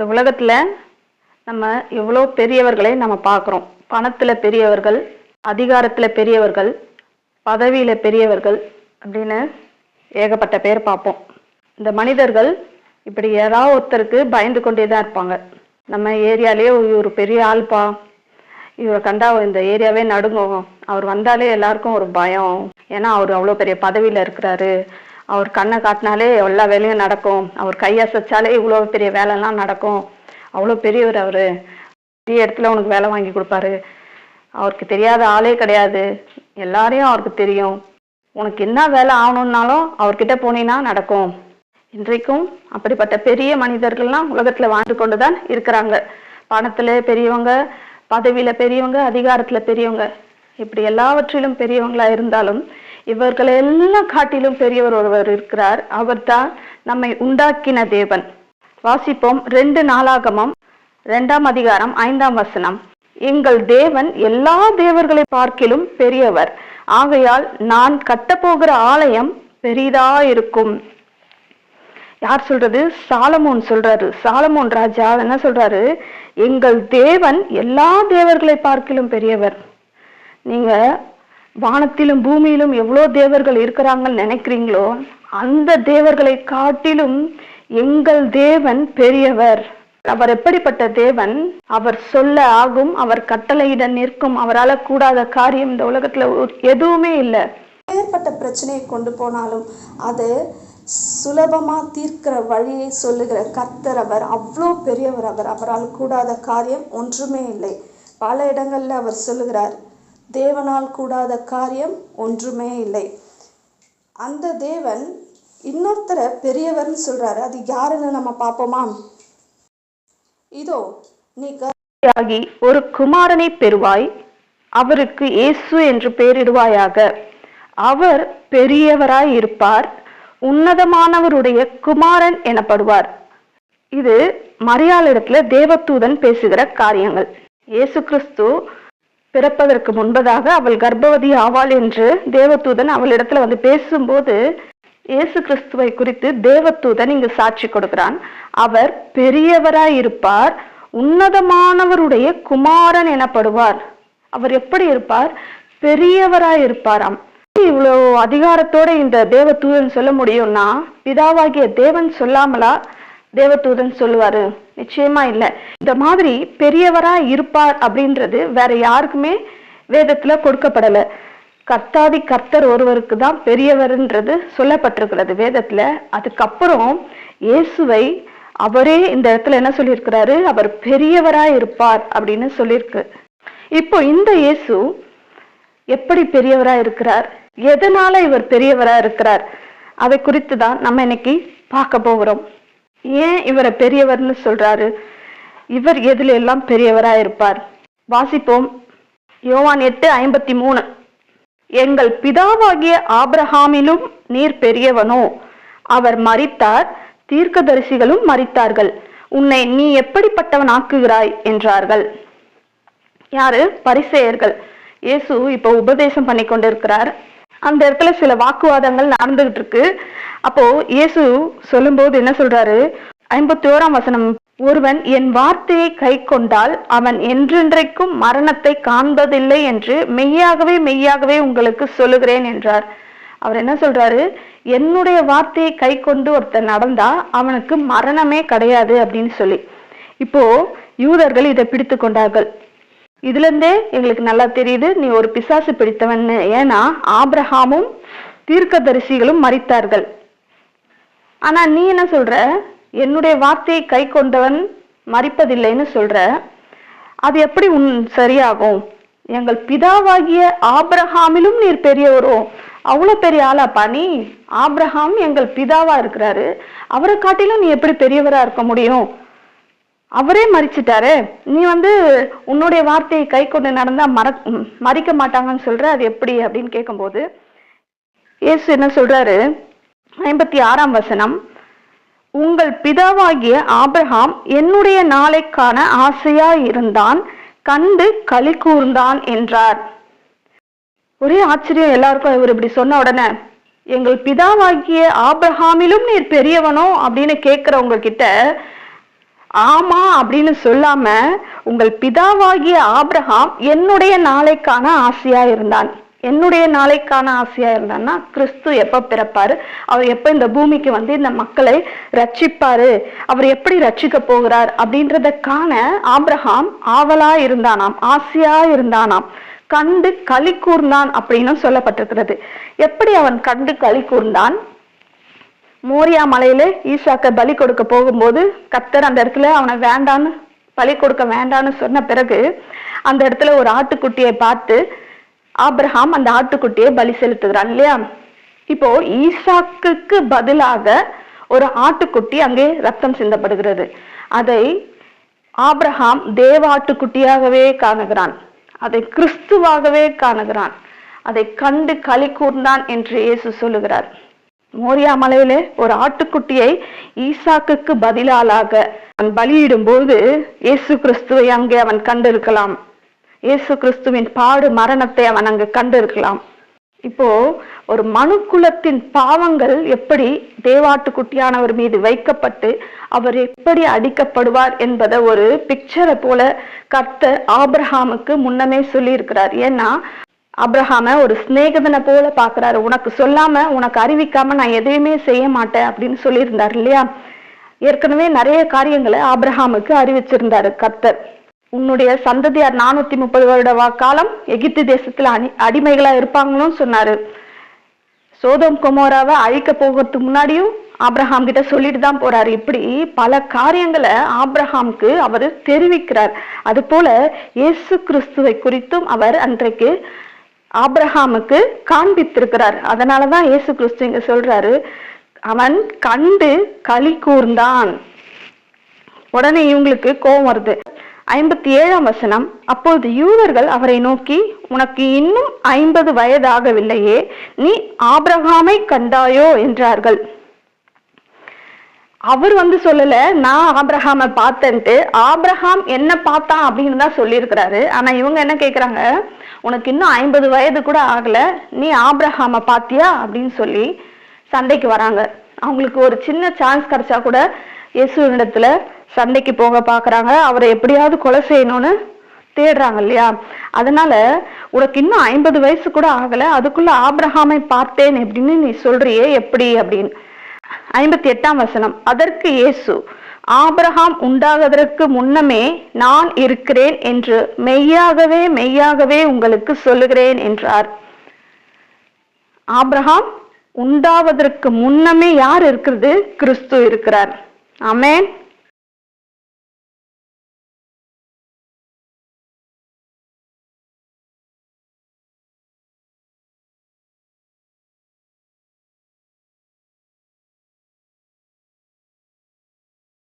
இந்த உலகத்தில் நம்ம எவ்வளோ பெரியவர்களை நம்ம பார்க்குறோம். பணத்தில் பெரியவர்கள் அதிகாரத்தில் பெரியவர்கள் பதவியில் பெரியவர்கள் அப்படின்னு ஏகப்பட்ட பேர் பார்ப்போம். இந்த மனிதர்கள் இப்படி யாராவது ஒருத்தருக்கு பயந்து கொண்டே தான் இருப்பாங்க. நம்ம ஏரியாலேயே ஒரு பெரிய ஆள்பா. இவரை கண்டா இந்த ஏரியாவே நடுங்கும். அவர் வந்தாலே எல்லாருக்கும் ஒரு பயம். ஏன்னா அவர் அவ்வளோ பெரிய பதவியில் இருக்கிறாரு. அவர் கண்ணை காட்டினாலே எல்லா வேலையும் நடக்கும். அவர் கையசைச்சாலே இவ்வளோ பெரிய வேலைலாம் நடக்கும். அவ்வளோ பெரியவர் அவர். பெரிய இடத்துல உனக்கு வேலை வாங்கி கொடுப்பாரு. அவருக்கு தெரியாத ஆளே கிடையாது. எல்லாரையும் அவருக்கு தெரியும். உனக்கு என்ன வேலை ஆகணும்னாலும் அவர்கிட்ட போனீங்கன்னா நடக்கும். இன்றைக்கும் அப்படிப்பட்ட பெரிய மனிதர்கள்லாம் உலகத்தில் வாழ்ந்து கொண்டுதான் இருக்கிறாங்க. பணத்தில் பெரியவங்க பதவியில் பெரியவங்க அதிகாரத்தில் பெரியவங்க. இப்படி எல்லாவற்றிலும் பெரியவங்களாக இருந்தாலும் இவர்களை எல்லாம் காட்டிலும் பெரியவர் ஒருவர் இருக்கிறார். அவர்தான் நம்மை உண்டாக்கின தேவன். வாசிப்போம். ரெண்டு நாளாகமம். இரண்டாம் அதிகாரம் ஐந்தாம் வசனம். எங்கள் தேவன் எல்லா தேவர்களை பார்க்கிலும் பெரியவர். ஆகையால் நான் கட்டப்போகிற ஆலயம் பெரிதா இருக்கும் யார் சொல்றது? சாலமோன் சொல்றாரு. சாலமோன் ராஜா என்ன சொல்றாரு? எங்கள் தேவன் எல்லா தேவர்களை பார்க்கிலும் பெரியவர். நீங்க வானத்திலும் பூமியிலும் எவ்வளோ தேவர்கள் இருக்கிறாங்கன்னு நினைக்கிறீங்களோ அந்த தேவர்களை காட்டிலும் எங்கள் தேவன் பெரியவர். அவர் எப்படிப்பட்ட தேவன்? அவர் சொல்ல ஆகும் அவர் கட்டளையிட நிற்கும் அவரால் கூடாத காரியம் இந்த உலகத்துல எதுவுமே இல்லை. ஏற்பட்ட பிரச்சனையை கொண்டு போனாலும் அது சுலபமா தீர்க்கிற வழியை சொல்லுகிற கர்த்தர் அவர் அவ்வளோ பெரியவர் அவர். அவரால் கூடாத காரியம் ஒன்றுமே இல்லை. பல இடங்கள்ல அவர் சொல்லுகிறார் தேவனால் கூடாத காரியம் ஒன்றுமே இல்லை. அந்த தேவன் இன்னொருத்தரை பெரியவர்னு சொல்றாரு. அது யாருன்னு நம்ம பார்ப்போமா? இதோ நீ கர்ப்பியாகி ஒரு குமாரனை பெறுவாய். அவருக்கு இயேசு என்று பெயரிடுவாயாக. அவர் பெரியவராய் இருப்பார். உன்னதமானவருடைய குமாரன் எனப்படுவார். இது மரியாளிடத்துல தேவதூதன் பேசுகிற காரியங்கள். இயேசு கிறிஸ்து பிறப்பதற்கு முன்பதாக அவள் கர்ப்பவதி ஆவாள் என்று தேவதூதன் அவளிடத்துல வந்து பேசும்போது இயேசு கிறிஸ்துவை குறித்து தேவதூதன் இங்கு சாட்சி கொடுக்கிறான். அவர் பெரியவராய் இருப்பார் உன்னதமானவருடைய குமாரன் எனப்படுவார். அவர் எப்படி இருப்பார்? பெரியவராய் இருப்பாராம் இவ்வளவு அதிகாரத்தோட இந்த தேவதூதன் சொல்ல முடியும்னா பிதாவாகிய தேவன் சொல்லாமலா தேவதூதன் சொல்லுவாரு நிச்சயமா இல்ல. இந்த மாதிரி பெரியவரா இருப்பார் அப்படின்றது வேற யாருக்குமே வேதத்துல கொடுக்கப்படல. கர்த்தாதி கர்த்தர் ஒருவருக்கு தான் பெரியவர்ன்றது சொல்லப்பட்டிருக்கிறது வேதத்துல. அதுக்கப்புறம் இயேசுவை அவரே இந்த இடத்துல என்ன சொல்லியிருக்கிறாரு? அவர் பெரியவரா இருப்பார் அப்படின்னு சொல்லியிருக்கு. இப்போ இந்த இயேசு எப்படி பெரியவரா இருக்கிறார்? எதனால இவர் பெரியவரா இருக்கிறார்? அதை குறித்து தான் நம்ம இன்னைக்கு பார்க்க போகிறோம். ஏன் இவரை பெரியவர்னு சொல்றாரு? இவர் எதுல எல்லாம் பெரியவரா இருப்பார் வாசிப்போம். யோவான் எட்டு ஐம்பத்தி மூணு எங்கள் பிதாவாகிய ஆப்ரஹாமிலும் நீர் பெரியவனோ? அவர் மறித்தார் தீர்க்கதரிசிகளும் மறித்தார்கள் உன்னை நீ எப்படிப்பட்டவன் ஆக்குகிறாய்? என்றார்கள். யாரு? பரிசேயர்கள். இயேசு இப்போ உபதேசம் பண்ணி கொண்டிருக்கிறார் அந்த இடத்துல சில வாக்குவாதங்கள் நடந்துகிட்டு இருக்கு அப்போ இயேசு சொல்லும்போது என்ன சொல்றாரு? ஐம்பத்தி ஓராம் வசனம் ஒருவன் என் வார்த்தையை கை கொண்டால் அவன் என்றென்றைக்கும் மரணத்தை காண்பதில்லை என்று மெய்யாகவே மெய்யாகவே உங்களுக்கு சொல்லுகிறேன் என்றார். அவர் என்ன சொல்றாரு? என்னுடைய வார்த்தையை கை கொண்டு ஒருத்தன் நடந்தா அவனுக்கு மரணமே கிடையாது அப்படின்னு சொல்லி. இப்போ யூதர்கள் இதை பிடித்து கொண்டார்கள். இதுல இருந்தே எங்களுக்கு நல்லா தெரியுது நீ ஒரு பிசாசு பிடித்தவன்னு. ஏன்னா ஆப்ரஹாமும் தீர்க்கதரிசிகளும் மறித்தார்கள் ஆனா நீ என்ன சொல்ற? என்னுடைய வார்த்தையை கை கொண்டவன் மறிப்பதில்லைன்னு சொல்ற. அது எப்படி உன் சரியாகும்? எங்கள் பிதாவாகிய ஆப்ரஹாமிலும் நீர் பெரியவரோ. அவ்வளவு பெரிய ஆளாப்பா நீ ஆப்ரஹாம் எங்கள் பிதாவா இருக்கிறாரு. அவரை காட்டிலும் நீ எப்படி பெரியவரா இருக்க முடியும்? அவரே மறிச்சிட்டாரு. நீ வந்து உன்னுடைய வார்த்தையை கை கொண்டு நடந்தா மற மறிக்க மாட்டாங்கன்னு சொல்ற அது எப்படி அப்படின்னு கேட்கும்போது இயேசு என்ன சொல்றாரு? ஐம்பத்தி ஆறாம் வசனம் உங்கள் பிதாவாகிய ஆபிரஹாம் என்னுடைய நாளைக்கான ஆசையா இருந்தான் கண்டு களி கூர்ந்தான் என்றார். ஒரே ஆச்சரியம் எல்லாருக்கும் இவர் இப்படி சொன்ன உடனே எங்கள் பிதாவாகிய ஆபிரஹாமிலும் நீர் பெரியவனோ? அப்படின்னு கேட்கிறவங்க கிட்ட ஆமா அப்படின்னு சொல்லாம உங்கள் பிதாவாகிய ஆப்ரஹாம் என்னுடைய நாளைக்கான ஆசையா இருந்தான். என்னுடைய நாளைக்கான ஆசையா இருந்தான்னா கிறிஸ்து எப்ப பிறப்பாரு? அவர் எப்ப இந்த பூமிக்கு வந்து இந்த மக்களை ரட்சிப்பாரு? அவர் எப்படி ரட்சிக்க போகிறார் அப்படின்றத காண ஆப்ரஹாம் ஆவலா இருந்தானாம் ஆசையா இருந்தானாம். கண்டு களி கூர்ந்தான் அப்படின்னு சொல்லப்பட்டிருக்கிறது. எப்படி அவன் கண்டு களி கூர்ந்தான்? மோரியா மலையில ஈஷாக்க பலி கொடுக்க போகும்போது கத்தர் அந்த இடத்துல அவனை வேண்டான்னு பலி கொடுக்க வேண்டான்னு சொன்ன பிறகு அந்த இடத்துல ஒரு ஆட்டுக்குட்டியை பார்த்து ஆப்ரஹாம் அந்த ஆட்டுக்குட்டியை பலி செலுத்துகிறான் இல்லையா? இப்போ ஈஷாக்குக்கு பதிலாக ஒரு ஆட்டுக்குட்டி அங்கே ரத்தம் சிந்தப்படுகிறது. அதை ஆப்ரஹாம் தேவ ஆட்டுக்குட்டியாகவே காணுகிறான். அதை கிறிஸ்துவாகவே காணுகிறான். அதை கண்டு களி கூர்ந்தான் என்று இயேசு சொல்லுகிறார். மோரியா ஒரு ஆட்டுக்குட்டியை ஈசாக்குக்கு பதிலாளாக அவன் பலியிடும் போது இயேசு கிறிஸ்துவை அங்கே அவன் கண்டிருக்கலாம். இயேசு கிறிஸ்துவின் பாடு மரணத்தை அவன் அங்கு கண்டிருக்கலாம். இப்போ ஒரு மனுக்குலத்தின் பாவங்கள் எப்படி தேவாட்டுக்குட்டியானவர் மீது வைக்கப்பட்டு அவர் எப்படி அடிக்கப்படுவார் என்பதை ஒரு பிக்சரை போல கர்த்தர் ஆப்ரஹாமுக்கு முன்னமே சொல்லியிருக்கிறார். ஏன்னா அப்ரஹாம ஒரு சிநேகிதனை போல பாக்குறாரு. உனக்கு சொல்லாம உனக்கு அறிவிக்காம நான் எதையுமே செய்ய மாட்டேன் அப்படின்னு சொல்லியிருந்தார் இல்லையா? ஏற்கனவே நிறைய காரியங்களை ஆப்ரஹாமுக்கு அறிவிச்சிருந்தாரு கர்த்தர். உன்னுடைய சந்ததியார் நானூத்தி முப்பது வருட வாக்காலம் காலம் எகிப்து தேசத்துல அடி அடிமைகளா இருப்பாங்கன்னு சொன்னாரு. சோதம் கொமோராவை அழிக்க போகிறதுக்கு முன்னாடியும் ஆப்ரஹாம் கிட்ட சொல்லிட்டு தான் போறாரு. இப்படி பல காரியங்களை ஆப்ரஹாம்க்கு அவர் தெரிவிக்கிறார். அது போல இயேசு கிறிஸ்துவை குறித்தும் அவர் அன்றைக்கு ஆப்ரஹாமுக்கு காண்பித்திருக்கிறார். அதனாலதான் இயேசு கிறிஸ்து இங்க சொல்றாரு அவன் கண்டு களி கூர்ந்தான். உடனே இவங்களுக்கு கோபம் வருது. ஐம்பத்தி ஏழாம் வசனம் அப்பொழுது யூதர்கள் அவரை நோக்கி உனக்கு இன்னும் ஐம்பது வயதாகவில்லையே நீ ஆபிரகாமை கண்டாயோ? என்றார்கள். அவர் வந்து சொல்லல நான் ஆப்ரஹாம பார்த்தேன்ட்டு. ஆப்ரஹாம் என்ன பார்த்தான் அப்படின்னு தான் சொல்லியிருக்கிறாரு. ஆனா இவங்க என்ன கேக்குறாங்க? உனக்கு இன்னும் ஐம்பது வயது கூட ஆகல. நீ ஆப்ரஹாம பாத்தியா? அப்படின்னு சொல்லி சண்டைக்கு வராங்க. அவங்களுக்கு ஒரு சின்ன சான்ஸ் கிடைச்சா கூட இயேசுவினிடத்துல சண்டைக்கு போக பாக்குறாங்க. அவரை எப்படியாவது கொலை செய்யணும்னு தேடுறாங்க இல்லையா? அதனால உனக்கு இன்னும் ஐம்பது வயசு கூட ஆகல. அதுக்குள்ள ஆப்ரஹாமை பார்த்தேன் எப்படின்னு நீ சொல்றியே எப்படி அப்படின்னு. ஐம்பத்தி எட்டாம் வசனம். அதற்கு இயேசு ஆபிரகாம் உண்டாவதற்கு முன்னமே நான் இருக்கிறேன் என்று மெய்யாகவே மெய்யாகவே உங்களுக்கு சொல்லுகிறேன் என்றார். ஆபிரகாம் உண்டாவதற்கு முன்னமே யார் இருக்கிறது? கிறிஸ்து இருக்கிறார். அமேன்